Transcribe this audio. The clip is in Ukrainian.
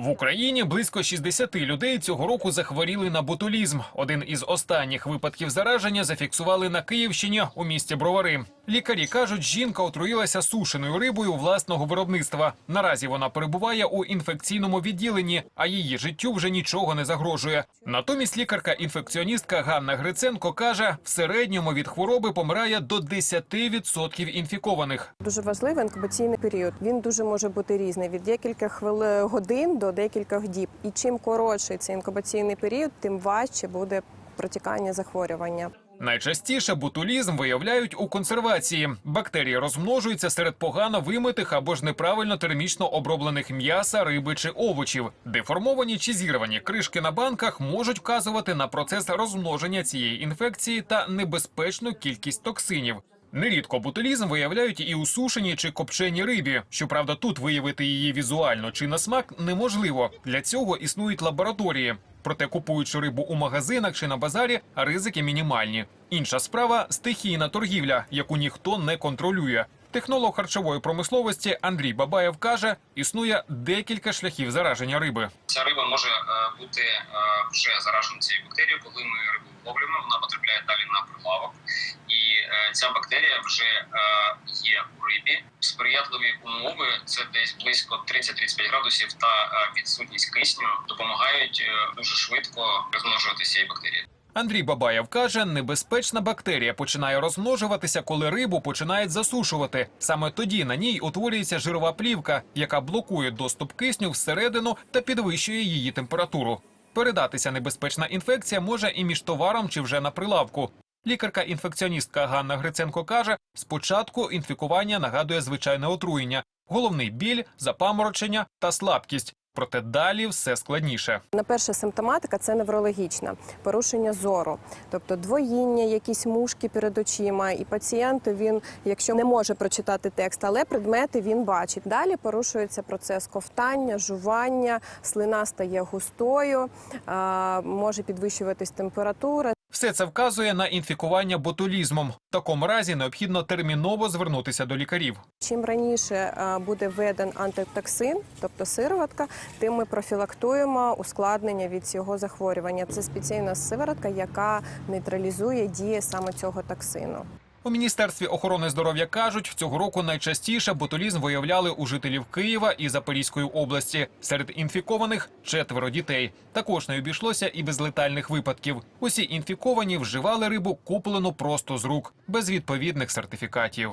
В Україні близько 60 людей цього року захворіли на ботулізм. Один із останніх випадків зараження зафіксували на Київщині у місті Бровари. Лікарі кажуть, жінка отруїлася сушеною рибою власного виробництва. Наразі вона перебуває у інфекційному відділенні, а її життю вже нічого не загрожує. Натомість лікарка-інфекціоністка Ганна Гриценко каже, в середньому від хвороби помирає до 10% інфікованих. Дуже важливий інкубаційний період. Він дуже може бути різний від декількох хвили годин до декількох діб. І чим коротший цей інкубаційний період, тим важче буде протікання захворювання. Найчастіше ботулізм виявляють у консервації. Бактерії розмножуються серед погано вимитих або ж неправильно термічно оброблених м'яса, риби чи овочів. Деформовані чи зірвані кришки на банках можуть вказувати на процес розмноження цієї інфекції та небезпечну кількість токсинів. Нерідко ботулізм виявляють і у сушеній чи копченій рибі. Щоправда, тут виявити її візуально чи на смак неможливо. Для цього існують лабораторії. Проте, купуючи рибу у магазинах чи на базарі, ризики мінімальні. Інша справа стихійна торгівля, яку ніхто не контролює. Технолог харчової промисловості Андрій Бабаєв каже, існує декілька шляхів зараження риби. Ця риба може е, бути е, вже заражена цією бактерією, коли ми рибу ловлюємо, вона потрапляє далі на прилавок, ця бактерія вже е, є у рибі. Сприятливі умови це десь близько 30-35 градусів та е, відсутність кисню допомагають е, дуже швидко розмножуватися цієї бактерії. Андрій Бабаєв каже, небезпечна бактерія починає розмножуватися, коли рибу починають засушувати. Саме тоді на ній утворюється жирова плівка, яка блокує доступ кисню всередину та підвищує її температуру. Передатися небезпечна інфекція може і між товаром чи вже на прилавку. Лікарка-інфекціоністка Ганна Гриценко каже, спочатку інфікування нагадує звичайне отруєння, головний біль, запаморочення та слабкість. Проте далі все складніше. На перша симптоматика це неврологічна порушення зору, тобто двоїння, якісь мушки перед очима, і пацієнт він, якщо не може прочитати текст, але предмети він бачить. Далі порушується процес ковтання, жування, слина стає густою, може підвищуватись температура. Все це вказує на інфікування ботулізмом. В такому разі необхідно терміново звернутися до лікарів. Чим раніше е, буде введен антитоксин, тобто сироватка, тим ми профілактуємо ускладнення від цього захворювання. Це спеціальна сиворотка, яка нейтралізує дії саме цього токсину. У міністерстві охорони здоров'я кажуть, цього року найчастіше ботулізм виявляли у жителів Києва і Запорізької області. Серед інфікованих четверо дітей. Також не обійшлося і без летальних випадків. Усі інфіковані вживали рибу, куплену просто з рук, без відповідних сертифікатів.